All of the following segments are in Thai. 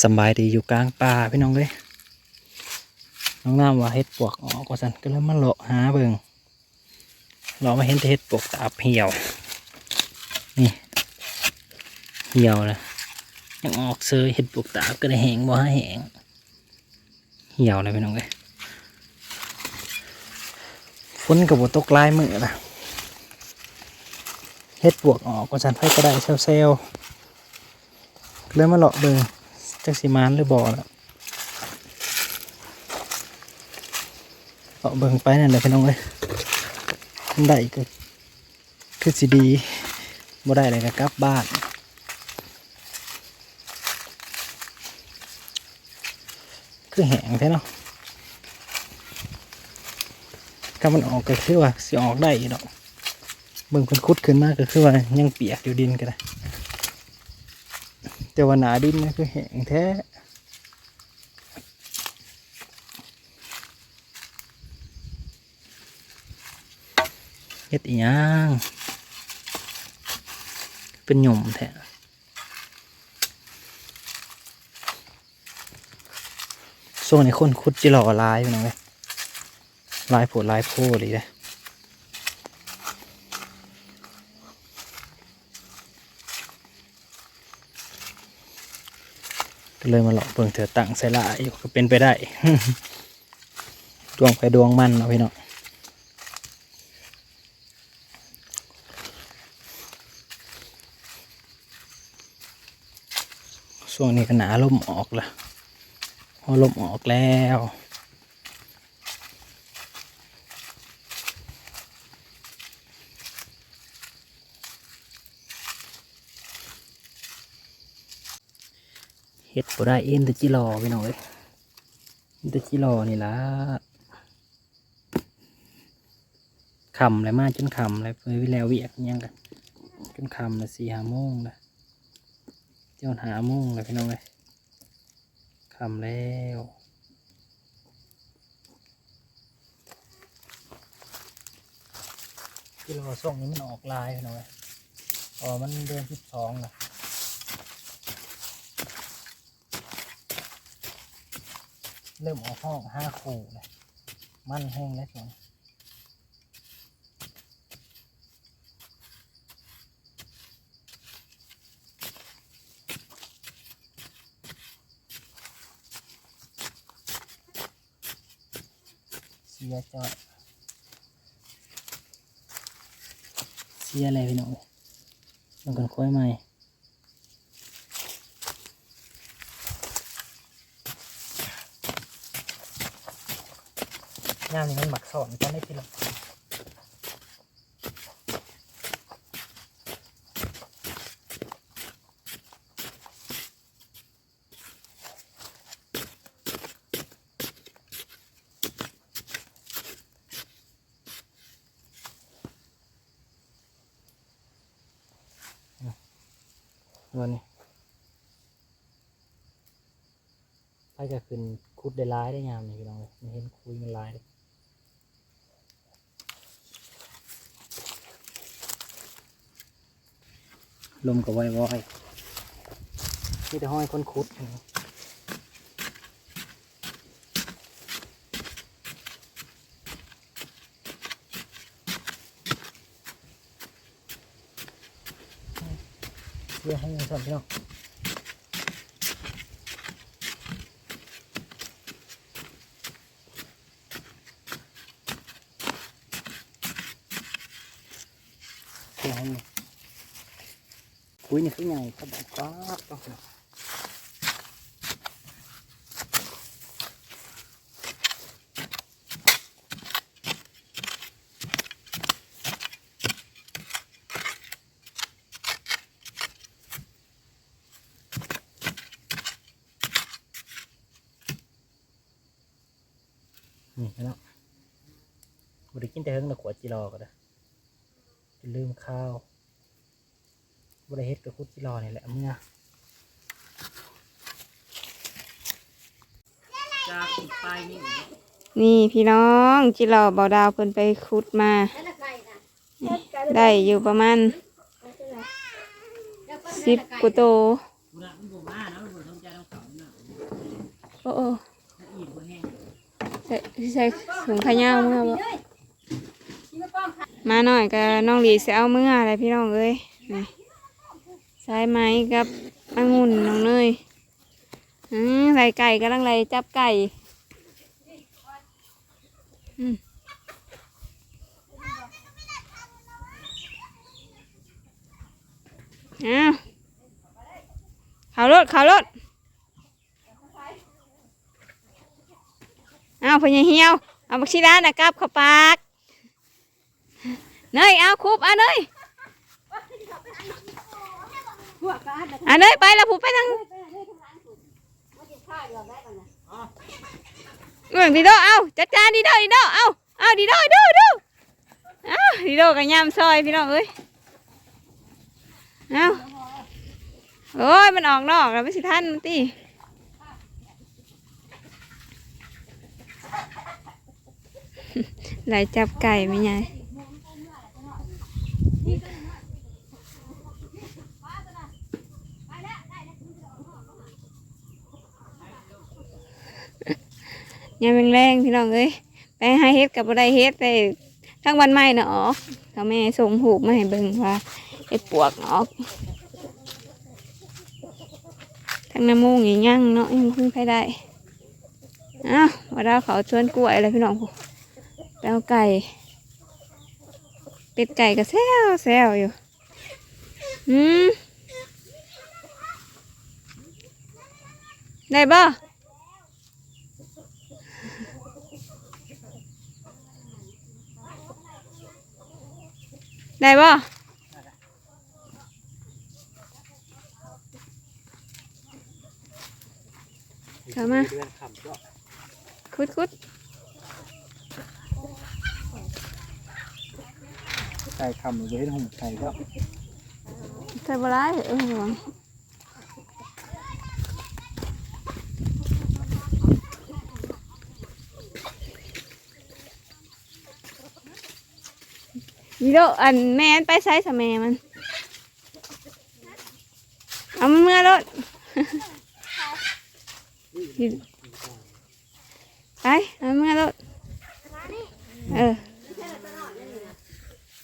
สบายดีอยู่กลางป่าพี่น้องเลยน้องน้ำว่าเฮ็ดปวกออกว่าสันก็เลยมาเลาะหาเบิงเรามาเห็นแต่เฮ็ดปวกตาบเหี่ยว นี่เหี่ยวนะยังออกเซยเฮ็ดปวกตาบก็ได้แหงบ่ให้แหงเหี่ยวเลยพี่น้องเลยฝนกับบตกลายมือนะเฮ็ดปวกออกว่าสันไฟก็ได้เซลล์ๆเลยมาเลาะเบิง จักสิมานหรือบ่อละเอาเบิ่งไปนั่นแหละพี่น้องเอ้ยมันได้ก็คือสิดีบ่ได้อะไรก็กลับบ้านคือแห้งแท้เนาะถ้ามันออกก็คือว่าสิออกได้อยู่ดอกเบิ่งเพิ่นคุดขึ้นมาก็คือว่ายังเปียกอยู่ดินก็ได้ แต่ว่าหนาดินนี่คือแห้งแท้เฮ็ดอีหยังเป็นหย่มแท้ส่วนในคนคุดจิหล่อลายไปหน่อยลายโผดลายโพเลยเลย ก็เลยมาหลอกเบิ่งเถือตั้งใส่ละอยู่ก็เป็นไปได้ดวงไปดวงมันเนาะพี่เนาะช่วงนี้ก็หนาลมออกละพอลมออกแล้ว เฮ็ดบ่ได้เอ็นต่จิรอพี่น้องเอ้ยเอ็นต่จิรอนี่ล่ะคำเลยมาจนคำเลยเพิ่นแล้วเวียกยังกันจนคำเลยสี่ห้าโมงเลยเจ้าหาโมงเลยพี่น้องเอ้ยคำแล้วจิรอส่งนี้มันออกลายพี่น้องเอ้ยอ๋อมันเดือนที่สองละ เริ่มออกห้องห้าคู่เลยมันแห้งแล้วจ้ะเสียจอยเสียอะไรพี่น้องมันกันค่อยใหม่ ย่ามนี้มันหมักสอนก็ไม่กินหรอกวันนี้ไปจะขึ้นคุดได้ร้ายได้ยามนี่พี่น้องเลยไม่เห็นคุยมันร้ายเลย ลมกับวอยวอยนี่จะห้อยคนคุดเพื่อให้เงินสดพี่น้องเรื่องให้เงิน คุยนี่คือไงเขาบอกก็ต้องนี่แล้วบริกินแต่เฮิงแต่ขวดจีรอก็ได้จะลืมข้าว บริเฮ็ดกับคุดจิรอนี่แหละมึงอะจากปลายนี่นี่พี่น้องจิราเบาดาวเพิ่นไปขุดมา ได้อยู่ประมาณสิบกุโตวบุญมันบ่มาเนาะบุญทำใจต้องเขาเนาะโอ้โอ้ใส่ใส่ถุงขยาวเมื่อบ่มาหน่อยก็น้องหลีสิเอาเมื่ออะไรพี่น้องเอ้ยนี่ สายไหมกับองุ่นน้องเนยอืมใส่ไก่กำลังไรจับไก่อืมอ้าวขารถเขาวรถเอาพญาเหี่ยว เอาบักชีดานะกลับเข้าปากเนยเอาคุบเอาเนย อาเนยไปล้วผูไปทางเรื่องดีโดเอาจัดการดีโดดีโดเอาเอาดีโดดูดูเอาดีโดกับยำซอยพี่น้องเอ้ยเอาโอ้ยมันออกนอกแล้วไม่สิทันมันตีไหลจับไก่ไหมยา ยยามแรงๆพี่น้องเอ้ยไปให้เฮ็ดกับบ่ได้เฮ็ดไปทั้งวันไม่เนาะออกเขาแม่ส่งหูกมาให้เบิ่งว่าเฮ็ดปวกออกทั้งน้ำมูกอีหยังเนาะยังพึ่งไปได้อ้าวว่าเราเขาชวนกล้วยเลยพี่น้องแปลวไก่ เป็ดไก่ก็แซวแซวอยู่อืมได้บ่ ได้บ่เข้ามาเดือนขำก็คุดคุดไก่ขำหรือเห็นหุ่มไก่ก็ใส่บร้ายเออระวัง ยีโดอันแม่นไปใช้สแม่มัน เอามันเมื่อรถ ไปเอามันเมื่อรถเออ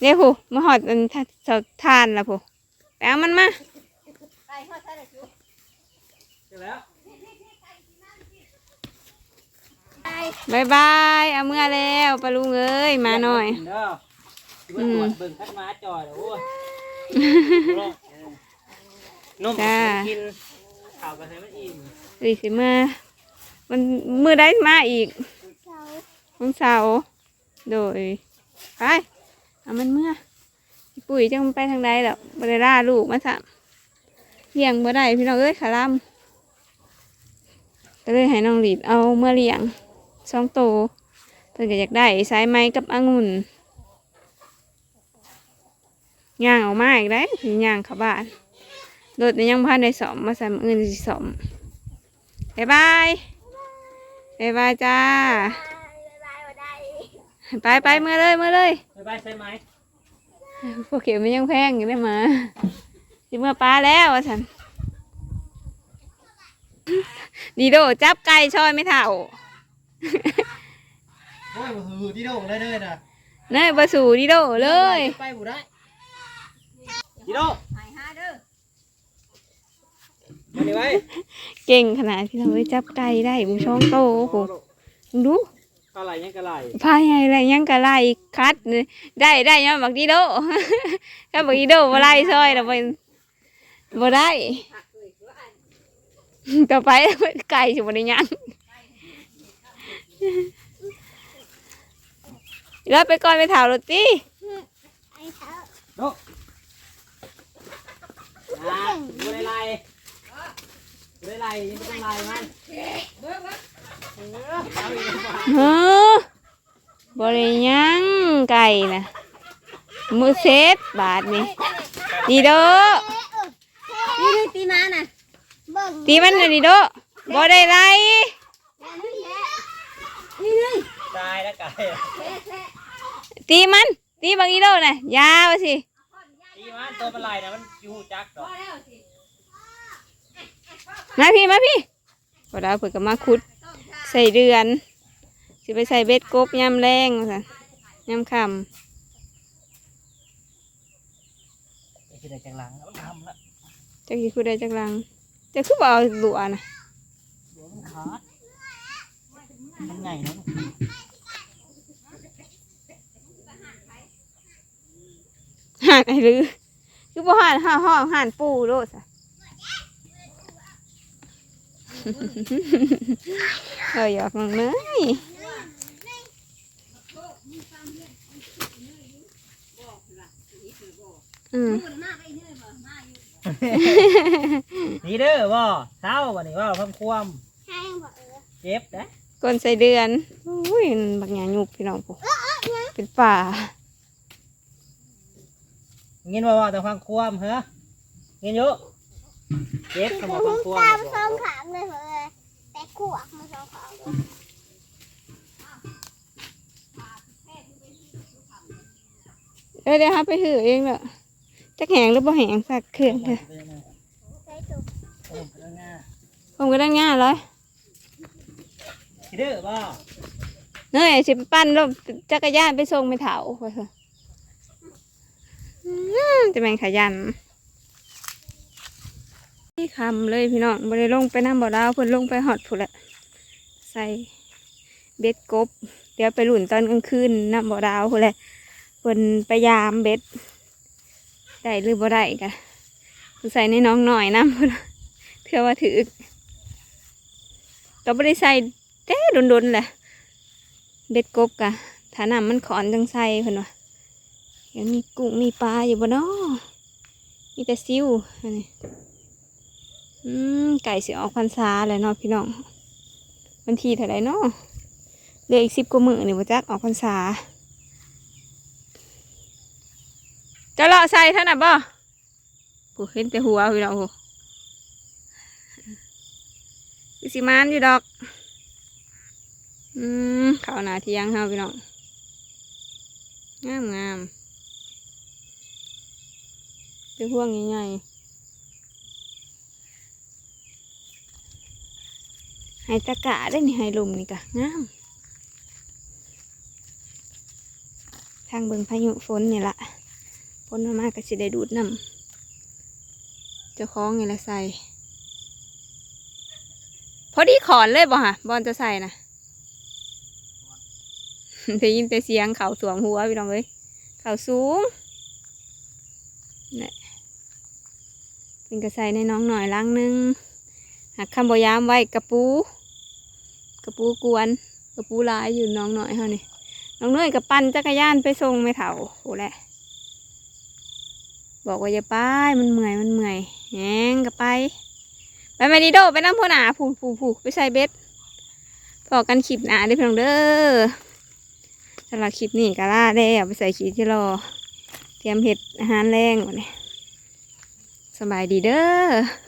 เดี๋ยวผู้มาหอดอันทาทานละผู้ไปเอามันมาแล้วบายบาย เอาเมื่อแล้วปลาลุงเอ้ยมาหน่อย เด้อ อืมตรวจเบิ่งคัดมาจอยโอ้ยนมจ้ากินข้าวกันให้มันอิ่มดีสิมามันมือได้มาอีกวันเสาร์โดยไปเอามันเมื่อพี่ปุ๋ยจังไปทางใดแล้วบริล่าลูกมาสามเลี้ยงบ่ได้พี่น้องเอ้ยขาล่ำก็เลยให้น้องหลีดเอาเมื่อเลี้ยงสองโตวเพิ่นก็อยากได้สายไม้กับองุ่น ย่างออกมาอีกได้ถึงย่างเข้าบ้านรถนี่ยังพันได้สอมมาใส่มืออื่นสิสอมบายบายบายบายจ้าไปไปเมื่อเลยเมื่อเลยไปไปใช่ไหมพวกเขียวมันยังแพงอยู่ได้มาสิเมื่อปลาแล้ววะสันดีโดจับไก่ช่อยไม่เท่าโอ้ยบ่หือที่โด่งได้เลยนะเนยบาสู่ดีโดเลยไปบุได้ กิโลมาดิไว้เก่งขนาดที่เราไปจับไก่ได้บุช่องโตโอ้โหมึงดูอะไรยังกะไรพายไงอะไรยังกะไล่คัดเลยได้ได้ยังบักดีโดก็บักดีโดบ่ไล่ซอยแล้วบ่บ่ได้ต่อไปไก่สิบ่ได้ยังแล้วไปก่อนไปถาวรถติโลอ่า บ่ได้ไล่บ่ได้ไล่ยังไม่ต้องไล่มันเอาอีกแล้วว่ะเฮ้อบ่ได้ยังไก่น่ะมือเซตบาทนี่ดีโดนี่นี่ตีมาน่ะเบิ่งตีมันน่ะดีโดบ่ได้ไล่นี่นี่ตายแล้วไก่ตีมัน ตีบักอีโดน่ะอยาว่าสิตี มันตัวมันไล่นะมันอยู่จักดอกมาพี่มาพี่พอดาวเปิดก็มาคุด ใส่เดือนสิไปใส่เบ็ดกบยำแรงค่ะยำคไอ้ที่ได้จากหลังแล้วมันทำละำจะกี่คุดได้จากหลังจะคือบ่เอาหลัวนะเดี๋ยวมันขาดมันใหญ่นะห่านไอ้หรือ คือบ่ห่านห่าห้องห่านปูโลดสะเอออยากมึงเนยอืมนี่เด้อบ่เช้าวันนี้ว่าเพิ่มความให้บอกเออเจ็บนะก้นใส่เดือนอุ้ยบักหยาหยุบพี่น้องกูเป็นป่า เงินว่าว่าแต่ความความเหรอเงินเยอะเจ็บสมองความควาตามมสองขางเลยเหรอแต่ขวกมาสองขางเลยเออเดี๋ยวฮะไปถือเองเด้อจักแหงหรือบ่แหงสักเครื่องเถอะใช้ตุกผมก็ได้ง่ายเลยนี่เด้อบ่เนยสิไปปั้นรถจักรยานไปส่งไปเถาว่าซะอืม จะแม่งขยันนี่คำเลยพี่น้องบ่ได้ลงไปน้ำบ่อดาวเพิ่นลงไปหอดผู้นละใส่เบ็ดกบ เดี๋ยวไปหลุนตอนกลางคืนน้ำบ่อดาวผู้นแหละพิ่นไปยามเบ็ดได้หรือบ่ได้กะใส่ในน้องหน่อยน้ำพุ่นน่ะเพื่อว่าถือก็บ่ได้ใส่แต่โดนๆแหละเบ็ดกบกะถ้าน้ำมันขอนจังใส่เพิ่นว่า ยังมีกุ้งมีปลาอยู่บ่เนาะมีแต่ซิวอันนี้อืมไก่สิออกพรรษาแล้วเนาะพี่น้องวันที่เท่าไรเนาะเหลืออีกสิบกว่ามื้อนี่บ่จักออกพรรษาจะเลาะใส่เท่านั้นบ่กูเห็นแต่หัวพี่น้องกูคือสิมานอยู่ดอก อืมข้าวหนาเที่ยงครับพี่น้องงามงาม เป็นพวงใหญ่ๆให้ตะกะได้นี่ให้ลุมนี่กะงาม ทางเบิงพายุฝนนี่ละฝนมามากก็สิได้ดูดน้ำเจ้าของนี่ละใส่พอดีขอนเลยบ่ฮะบอลจะใส่นะได้ยินแต่เสียงเขาสวมหัวพี่น้องเอ้ยเขาสูงนี่เป็นกระใสในน้องหน่อยลังนึงหักคำบอยามไว้กระปู กระปูกวนกระปูลายอยู่น้องหน่อยเฮานี่น้องน้อยกับปั่นจักรยานไปส่งไม่เถาโหแหละบอกว่าอย่าไปมันเมื่อยมันเมื่อยแหงกับไปไปไม่ดีโดไปน้ำพ่อหนาผูผูผูไปใส่เบ็ดพอกันขีบหนาเด้อพี่น้องเด้อสำหรับคลิปนี้ก็ล่าได้เอาไปใส่ขีดที่รอ เตรียมเห็ดอาหารแรงก่อนนี่ย สบายดีเด้อ